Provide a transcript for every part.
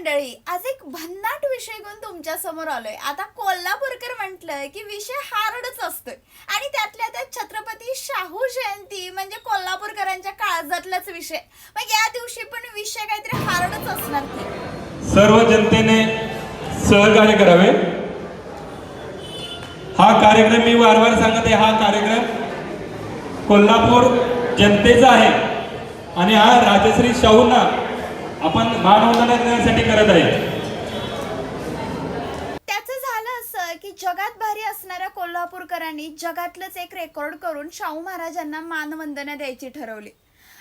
मंडळी आज एक भन्नाट विषय घेऊन तुमच्यासमोर आलोय. आता कोल्हापूरकर म्हटलंय की विषय हार्डच असतोय. आणि त्यातल्या त्यात छत्रपती शाहू जयंती म्हणजे कोल्हापूरकरांच्या काळजातलाच विषय. मग या दिवशी पण विषय काहीतरी हार्डच असणार की? सर्व जनतेने सहकार्य करावे. हा कार्यक्रम मी वारंवार सांगत आहे हा कार्यक्रम कोल्हापूर जनतेचा आहे. आणि हा राजश्री शाहूंना आपण मानवंदना करत आहे. त्याचं झालं असं की जगात भारी असणाऱ्या कोल्हापूरकरांनी जगातलंच एक रेकॉर्ड करून शाहू महाराजांना मानवंदना द्यायची ठरवली.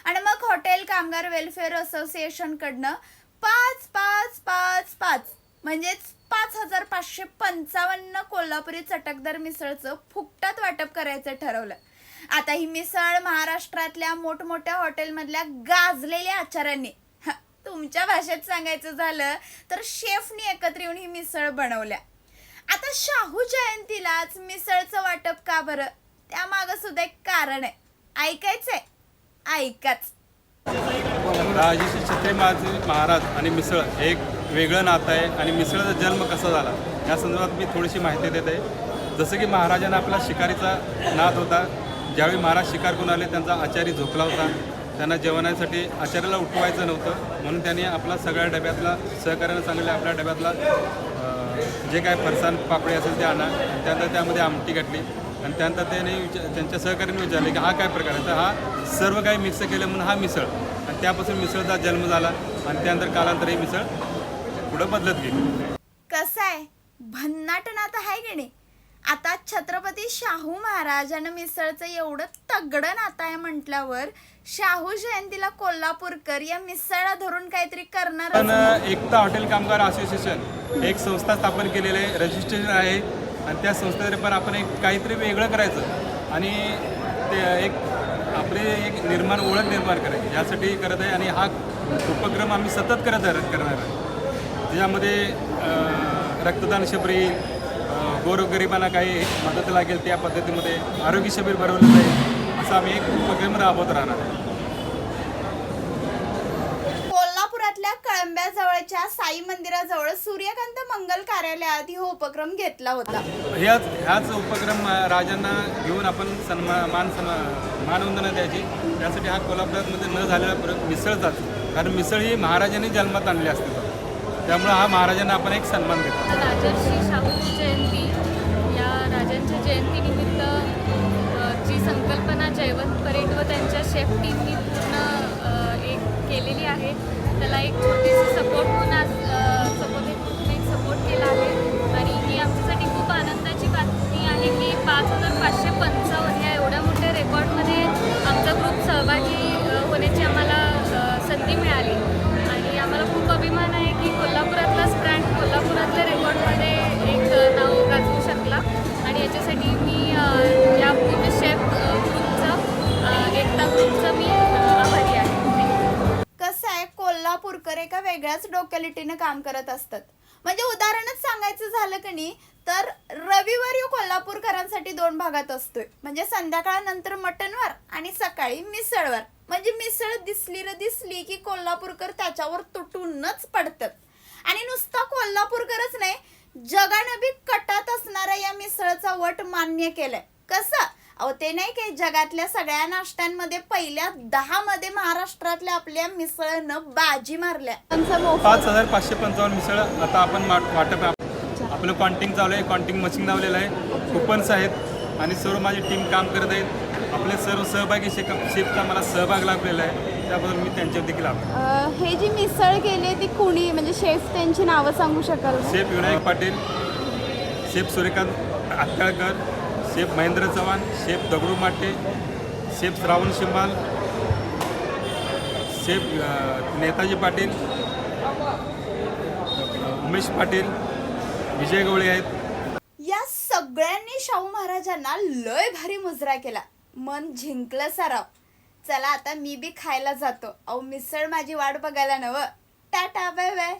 आणि मग हॉटेल कामगार वेलफेअर असोसिएशन कडनं पाच पाच पाच पाच म्हणजेच पाच हजार पाचशे पंचावन्न कोल्हापुरी चटकदार मिसळचं फुकटात वाटप करायचं ठरवलं. आता ही मिसळ महाराष्ट्रातल्या मोठमोठ्या हॉटेलमधल्या गाजलेल्या आचार्यांनी तुमच्या भाषेत सांगायचं झालं तर शेफनी एकत्र येऊन ही मिसळ बनवल्या. आता शाहू जयंतीलाच मिसळचं वाटप का बरं? त्यामागं सुद्धा एक कारण आहे. ऐकायचंय? ऐकाच. राजश्री छत्री महाराज महाराज आणि मिसळ हे एक वेगळं नातं आहे आणि मिसळचा जन्म कसा झाला? या संदर्भात मी थोडीशी माहिती देत आहे. जसं की महाराजांना आपला शिकारीचा नाद होता. ज्यावेळी महाराज शिकार करून आले त्यांचा आचारी झोपला होता. त्यांना जेवणासाठी आचार्याला उठवायचं नव्हतं म्हणून त्यांनी आपला सगळ्या डब्यातला सहकार्यानं सांगितलं आपल्या डब्यातला जे काय फरसाण पापडी असेल ते आणा. त्यानंतर त्यामध्ये आमटी घातली. आणि त्यानंतर त्याने विचार त्यांच्या सहकार्याने विचारले की हा काय प्रकार आहे? तर हा सर्व काही मिक्स केलं म्हणून हा मिसळ. आणि त्यापासून मिसळचा जन्म झाला. आणि त्यानंतर कालांतर ही मिसळ पुढं बदलत गेली. कसं आहे? भन्नाट आता आहे की नाही? आता छत्रपती शाहू महाराज आणि मिसळचं एवढं तगडं नातं आहे म्हटल्यावर शाहू जयंतीला कोल्हापूरकर या मिसळला धरून काहीतरी करणार एकता हॉटेल कामगार असोसिएशन एक संस्था स्थापन केलेली आहे रजिस्ट्रेशन आहे आणि त्या संस्थेद्वारे पण आपण एक काहीतरी वेगळं करायचं आणि ते एक आपले एक निर्माण ओळख निर्माण करायची. यासाठी करत आहे आणि हा उपक्रम आम्ही सतत करत आहे- करणार आहे. ज्यामध्ये अं, रक्तदान शिबिर गोरगरिबांना काही मदत लागेल त्या पद्धतीमध्ये आरोग्य शिबिर भरवलं जाईल असा आम्ही एक उपक्रम राबवत राहणार आहे. कोल्हापुरातल्या कळंब्याजवळच्या साई मंदिराजवळ सूर्यकांत मंगल कार्यालयात हा उपक्रम घेतला होता. ह्याच ह्याच उपक्रम राजांना घेऊन आपण सन्मा मान सन्मा मानवंदना द्यायची. त्यासाठी हा कोल्हापुरामध्ये न झालेला परत मिसळचाच कारण मिसळ ही महाराजांनी जन्मात आणली असते. त्यामुळे हा महाराजांना आपण एक सन्मान देतो. राजांच्या जयंतीनिमित्त जी संकल्पना जयवंत परेड व त्यांच्या शेफ टीमनी पूर्ण एक केलेली आहे. त्याला एक वेगळ्याच डोक्यालिटीनं काम करत असतात. म्हणजे उदाहरणच सांगायचं झालं की नाही तर रविवारी कोल्हापूरकरांसाठी दोन भागात असतोय. म्हणजे संध्याकाळनंतर मटणवर आणि सकाळी मिसळवर. म्हणजे मिसळ दिसली र दिसली की कोल्हापूरकर त्याच्यावर तुटूनच पडतात. आणि नुसता कोल्हापूरकरच नाही जगानं बी कटात असणाऱ्या या मिसळचा वट मान्य केलाय. कसं? अहो ते नाही काही जगातल्या सगळ्या नाश्त्यांमध्ये पहिल्या दहा मध्ये महाराष्ट्रातल्या आपल्या मिसळनं बाजी मारल्या. पाच हजार पाचशे पंचावन्न मिसळ आता आपण मा- वाटप आपलं कॉन्टिंग चालू आहे कॉन्टिंग मशीन लावलेलं आहे. कुपन्स आहेत आणि सर्व माझी टीम काम करत आहेत. आपले सर्व सहभागी शेक शेफचा मला सहभाग लाभलेला आहे. त्याबद्दल मी त्यांच्यावर देखील आभार. अ, हे जी मिसळ केली ती कुणी म्हणजे शेफ त्यांची नावं सांगू शकाल? का? Chef Vinayak Patil chef Suryakant Attalkar chef Mahendra Chavan chef Dagdu Mate chef Shravan Shimbal chef Netaji Patil Umesh Patil Vijay Gavle आहेत. या सगळ्यांनी शाहू महाराजांना लय भारी मुजरा केला. मन जिंकलं सराव चला आता मी बी खायला जातो. अहो मिसळ माझी वाट बघायला नव. Tata bye bye.